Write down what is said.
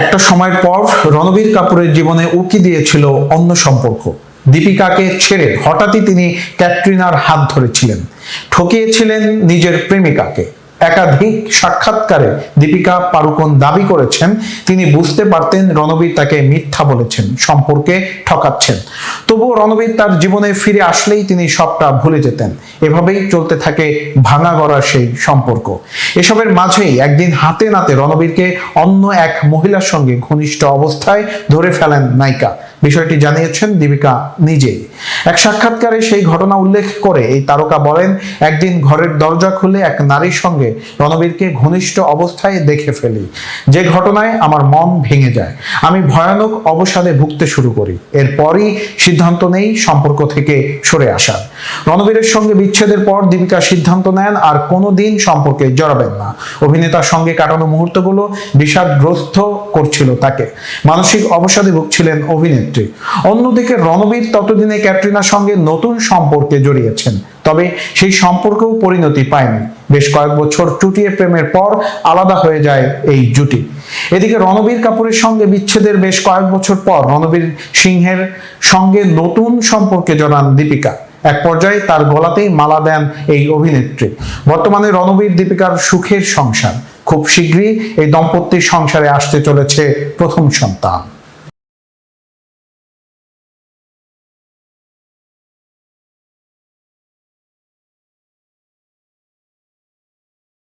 একটা সময় পর রণবীর কাপুরের জীবনে উকি দিয়েছিল অন্য সম্পর্ক। দীপিকাকে ছেড়ে হঠাৎই তিনি ক্যাটরিনার হাত ধরেছিলেন। ঠকিয়েছিলেন নিজের প্রেমিকাকে। একাধিক সাক্ষাৎকারে দীপিকা পাড়ুকোন দাবি করেছেন, তিনি বুঝতে পারতেন রণবীর তাকে মিথ্যা বলেছেন, সম্পর্কে ঠকাচ্ছেন। তবুও রণবীর তার জীবনে ফিরে আসলেই তিনি সবটা ভুলে যেতেন। এভাবেই চলতে থাকে ভাঙা গড়া সেই সম্পর্ক। এসবের মাঝেই একদিন হাতে নাতে রণবীরকে অন্য এক মহিলার সঙ্গে ঘনিষ্ঠ অবস্থায় ধরে ফেলেন নায়িকা। বিষয়টি জানিয়েছেন দীপিকা নিজেই। এক সাক্ষাৎকারে সেই ঘটনা উল্লেখ করে এই তারকা বলেন, একদিন ঘরের দরজা খুলে এক নারীর সঙ্গে রণবীরকে ঘনিষ্ঠ অবস্থায় দেখে ফেলি। যে ঘটনায় আমার মন ভেঙে যায়। আমি ভয়ানক অবসাদে ভুগতে শুরু করি। এরপরই সিদ্ধান্ত নেই সম্পর্ক থেকে সরে আসার। রণবীরের সঙ্গে বিচ্ছেদের পর দীপিকা সিদ্ধান্ত নেন, আর কোনোদিন সম্পর্কে জড়াবেন না। অভিনেতার সঙ্গে কাটানো মুহূর্তগুলো বিষাদগ্রস্ত করছিল তাকে। মানসিক অবসাদে ভুগছিলেন অভিনেত্রী। অন্যদিকে রণবীর ততদিনে ক্যাটরিনার সঙ্গে নতুন সম্পর্কে জড়িয়েছেন। তবে সেই সম্পর্কেও পরিণতি পায়নি। বেশ কয়েক বছর চুটিয়ে প্রেমের পর আলাদা হয়ে যায় এই জুটি। এদিকে রণবীর কাপুরের সঙ্গে বিচ্ছেদের বেশ কয়েক বছর পর রণবীর সিংহের সঙ্গে নতুন সম্পর্কে জড়ান দীপিকা। এক পর্যায়ে তার গলাতেই মালা দেন এই অভিনেত্রী। বর্তমানে রণবীর দীপিকার সুখের সংসার। খুব শীঘ্রই এই দম্পতির সংসারে আসতে চলেছে প্রথম সন্তান।